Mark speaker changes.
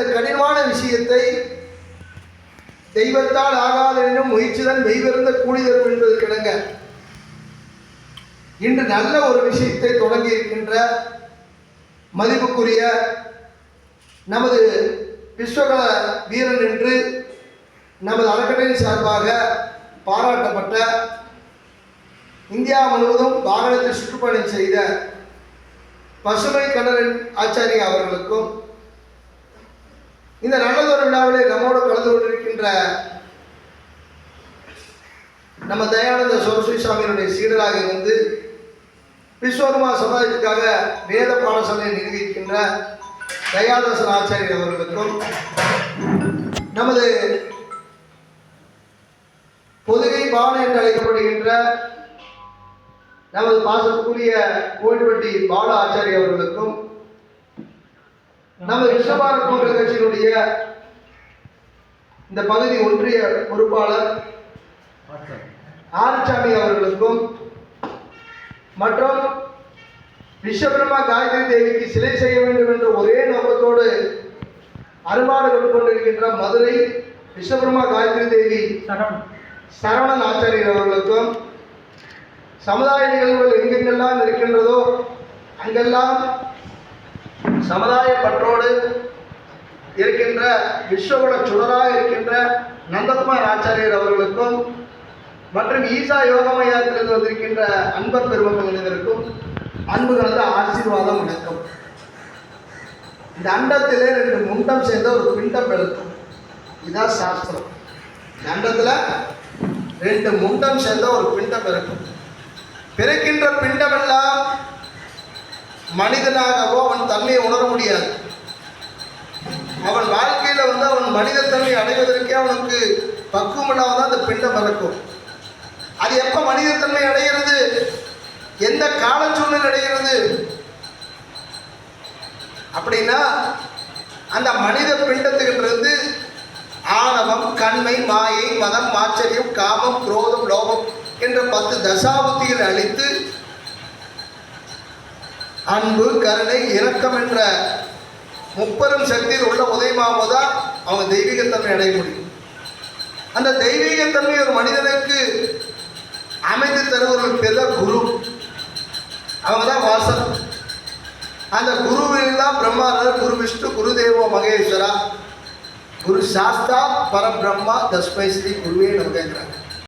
Speaker 1: இந்த கடினமான விஷயத்தை தெய்வத்தால் ஆகாது என்னும் முயற்சிதான் மெய்விருந்த கூலிதரும் என்பது கிடங்க. இன்று நல்ல ஒரு விஷயத்தை தொடங்கி இருக்கின்ற மதிப்புக்குரிய நமது விஸ்வகல வீரன் என்று நமது அறக்கட்டளையின் சார்பாக பாராட்டப்பட்ட இந்தியா முழுவதும் வாகனத்தில் சுற்றுப்பயணம் செய்த பசுமை கண்ணரன் ஆச்சாரியா அவர்களுக்கும் இந்த நல்லதொரு விழாவிலே நம்மோடு கலந்து கொண்டிருக்கின்ற நம்ம தயானந்த சரஸ்வதி சுவாமியினுடைய சீடராக இருந்து விஸ்வகர்மா சமுதாயத்துக்காக வேத பாடசாலையை நிர்வகிக்கின்ற தயாதாசன் ஆச்சாரியர் அவர்களுக்கும் நமது பொதுகை பாடு என்று அழைக்கப்படுகின்ற நமது பாசத்துக்குரிய கோவில்பட்டி பாலு ஆச்சாரி அவர்களுக்கும் நமது விஸ்வபாரத் மக்கள் கட்சியினுடைய இந்த பகுதி ஒன்றிய பொறுப்பாளர் ஆறுசாமி அவர்களுக்கும் மற்றும் விஸ்வபிரம்மா காயத்ரி தேவிக்கு சிலை செய்ய வேண்டும் என்ற ஒரே நோக்கத்தோடு அருமாடு கொண்டிருக்கின்ற மதுரை விஸ்வபிரம்மா காயத்ரி தேவி சரவணன் ஆச்சாரியர் அவர்களுக்கும் சமுதாய நிகழ்வுகள் எங்கெங்கெல்லாம் இருக்கின்றதோ அங்கெல்லாம் சமுதாய பற்றோடு இருக்கின்ற விஸ்வகுல சுடராக இருக்கின்ற நந்தகுமார் ஆச்சாரியர் அவர்களுக்கும் மற்றும் ஈசா யோகமயத்திலிருந்து வந்திருக்கின்ற அன்பர் பெருமக்கள் அனைவருக்கும் அன்பு கலந்த ஆசீர்வாதம் வணக்கம். இந்த அண்டத்திலே ரெண்டு முண்டம் சேர்ந்த ஒரு பிண்டம் பிறக்கும் இதுதான் சாஸ்திரம். இந்த அண்டத்தில் ரெண்டு முண்டம் சேர்ந்த ஒரு பிண்டம் இருக்கும் பிறக்கின்ற பிண்டமெல்லாம் மனிதனாகவோ அவன் தன்மையை முடியாது. அவன் வாழ்க்கையில் வந்து அவன் மனிதத்தன்மை அடைவதற்கே அவனுக்கு பக்குவம் இல்லாமல் அந்த பிண்டம் பிறக்கும் அது எப்போ மனிதத்தன்மை அடைகிறது? எந்த கால சூழ்நிலை அடைகிறது? அப்படின்னா அந்த மனித பிண்டத்துக்கிட்டிருந்து ஆணவம் கண்மை மாயை மதம் ஆச்சரியம் காமம் குரோதம் லோகம் என்ற பத்து தசாபுத்திகளை அளித்து அன்பு கருணை இரக்கம் என்ற முப்பெரும் சக்தியில் உள்ள உதயமாவதா அவங்க தெய்வீகத்தன்மை அடைய முடியும். அந்த தெய்வீகத்தன்மை ஒரு மனிதனுக்கு அமைத்து தருவர்கள் பேர் தான் குரு. அவங்க தான் வாசல். அந்த குருவில் தான் பிரம்மாரர் குரு விஷ்ணு குருதேவோ மகேஸ்வரா. குரு சாஸ்தா பரபிரம்மா தஸ்மை ஸ்ரீ குருவே நம்ம கேட்குறாங்க